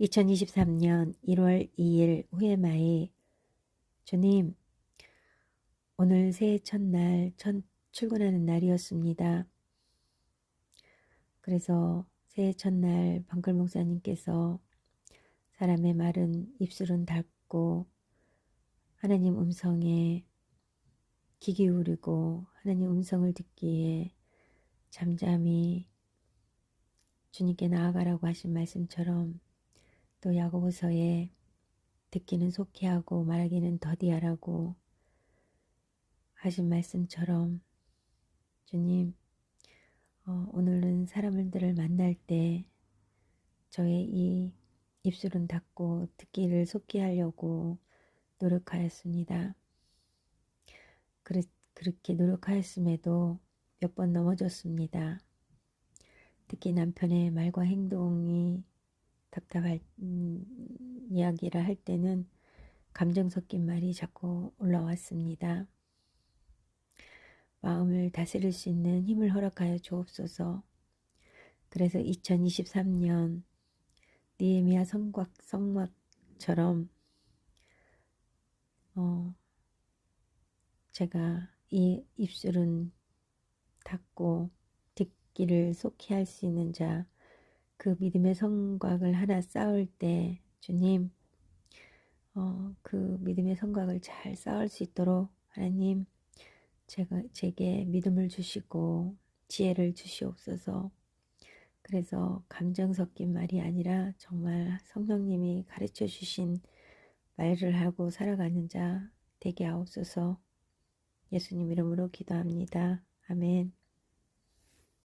2023년 1월 2일 후에마이 주님 오늘 새해 첫날 첫 출근하는 날이었습니다. 그래서 새해 첫날 방글 목사님께서 사람의 말은 입술은 닫고 하나님 음성에 귀 기울이고 하나님 음성을 듣기에 잠잠히 주님께 나아가라고 하신 말씀처럼 또 야고보서에 듣기는 속히 하고 말하기는 더디하라고 하신 말씀처럼 주님 어, 오늘은 사람들을 만날 때 저의 이 입술은 닫고 듣기를 속히 하려고 노력하였습니다. 그르, 그렇게 노력하였음에도 몇 번 넘어졌습니다. 특히 남편의 말과 행동이 답답할 음, 이야기를 할 때는 감정 섞인 말이 자꾸 올라왔습니다. 마음을 다스릴 수 있는 힘을 허락하여 주옵소서. 그래서 2023년 니에미아 성곽 성막처럼 어 제가 이 입술은 닫고 듣기를 속히 할 수 있는 자, 그 믿음의 성곽을 하나 쌓을 때 주님, 어, 그 믿음의 성곽을 잘 쌓을 수 있도록 하나님 제가 제게 믿음을 주시고 지혜를 주시옵소서. 그래서 감정 섞인 말이 아니라 정말 성령님이 가르쳐 주신 말을 하고 살아가는 자 되게 하옵소서. 예수님 이름으로 기도합니다. 아멘.